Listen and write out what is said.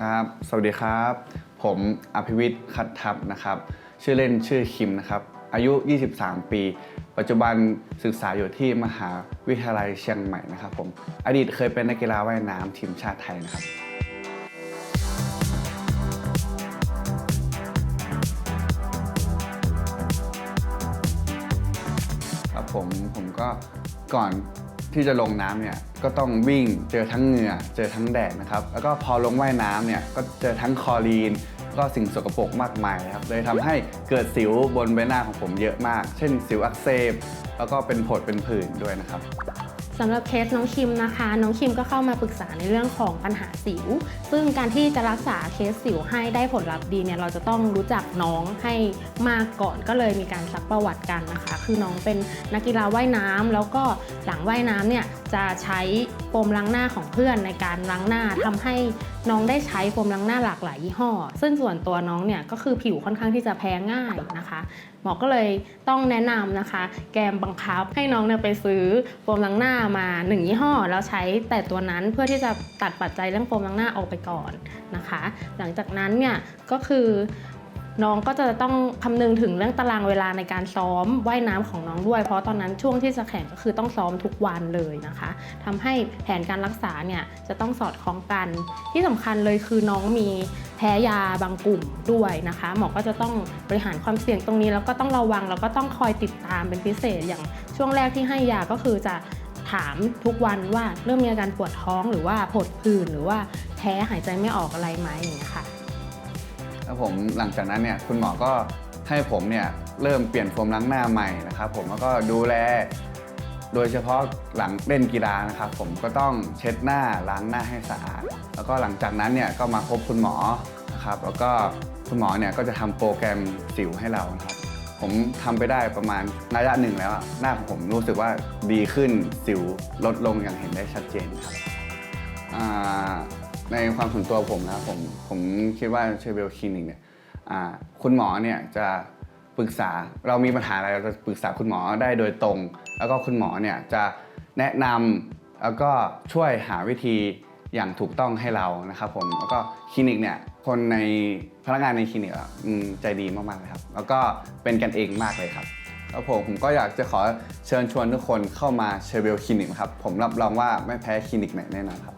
ครับ สวัสดีครับ ผมอภิวิทย์คัดทับนะครับ ชื่อเล่นชื่อคิมนะครับ อายุ 23 ปี ปัจจุบันศึกษาอยู่ที่มหาวิทยาลัยเชียงใหม่นะครับผม อดีตเคยเป็นนักกีฬาว่ายน้ำทีมชาติไทยนะครับครับผมผมก็ก่อน ที่จะลงน้ำเนี่ยก็ต้องวิ่งเจอทั้งเหงื่อเจอทั้งแดดนะครับ แล้วก็พอลงว่ายน้ำเนี่ยก็เจอทั้งคอรีนก็สิ่งสกปรกมากมายครับเลยทำให้เกิดสิวบนใบหน้าของผมเยอะมาก เช่นสิวอักเสบแล้วก็เป็นผดเป็นผื่นด้วยนะครับ สำหรับเคสน้องคิมนะคะ น้องคิมก็เข้ามาปรึกษาในเรื่องของปัญหาสิว ซึ่งการที่จะรักษาเคสสิวให้ได้ผลลัพธ์ดีเนี่ยเราจะต้องรู้จักน้องให้มากก่อนก็เลยมีการซักประวัติกันนะคะ คือน้องเป็นนักกีฬาว่ายน้ำแล้วก็หลังว่ายน้ำเนี่ยจะใช้ มล้างหน้าของเพื่อนในการล้างหน้าทำให้น้องได้ใช้โฟมล้างหน้าหลากหลายยี่ห้อ ซึ่งส่วนตัวน้องเนี่ยก็คือผิวค่อนข้างที่จะแพ้ง่ายนะคะหมอก็เลยต้องแนะนำนะคะ แกมบังคับให้น้องเนี่ยไปซื้อโฟมล้างหน้ามาหนึ่งยี่ห้อแล้วใช้แต่ตัวนั้นเพื่อที่จะตัดปัจจัยเรื่องโฟมล้างหน้าออกไปก่อนนะคะ หลังจากนั้นเนี่ยก็คือ น้องก็จะต้องคำนึงถึงเรื่องตารางเวลาในการซ้อมว่ายน้ำของน้องด้วย เพราะตอนนั้นช่วงที่จะแข่งก็คือต้องซ้อมทุกวันเลยนะคะทำให้แผนการรักษาเนี่ยจะต้องสอดคล้องกัน ที่สำคัญเลยคือน้องมีแพ้ยาบางกลุ่มด้วยนะคะ หมอก็จะต้องบริหารความเสี่ยงตรงนี้ แล้วก็ต้องระวังแล้วก็ต้องคอยติดตามเป็นพิเศษอย่างช่วงแรกที่ให้ยาก็คือจะถามทุกวันว่าเริ่มมีอาการปวดท้องหรือว่าผดผื่นหรือว่าแพ้หายใจไม่ออกอะไรไหมอย่างเงี้ยค่ะ แล้วผมหลังจากนั้นเนี่ยคุณหมอก็ให้ผมเนี่ยเริ่มเปลี่ยนโฟมล้างหน้าใหม่นะครับ ผมแล้วก็ดูแล โดยเฉพาะหลังเล่นกีฬานะครับ ผมก็ต้องเช็ดหน้าล้างหน้าให้สะอาด แล้วก็หลังจากนั้นเนี่ยก็มาพบคุณหมอนะครับ แล้วก็คุณหมอเนี่ยก็จะทำโปรแกรมสิวให้เรานะครับ ผมทำไปได้ประมาณระยะหนึ่งแล้ว หน้าของผมรู้สึกว่าดีขึ้นสิวลดลงอย่างเห็นได้ชัดเจนครับอ่า ในความส่วนตัวผมนะผมผมคิดว่าเชเบลคลินิกเนี่ยอ่าคุณหมอเนี่ยจะปรึกษาเรามีปัญหาอะไรเราจะปรึกษาคุณหมอได้โดยตรง แล้วก็คุณหมอเนี่ยจะแนะนำแล้วก็ช่วยหาวิธีอย่างถูกต้องให้เรานะครับผมแล้วก็คลินิกเนี่ยคนในพนักงานในคลินิกอะอืมใจดีมากๆเลยครับ แล้วก็เป็นกันเองมากเลยครับแล้วผมผมก็อยากจะขอเชิญชวนทุกคนเข้ามาเชเบลคลินิกนะครับ ผมรับรองว่าไม่แพ้คลินิกไหนแน่นอนครับ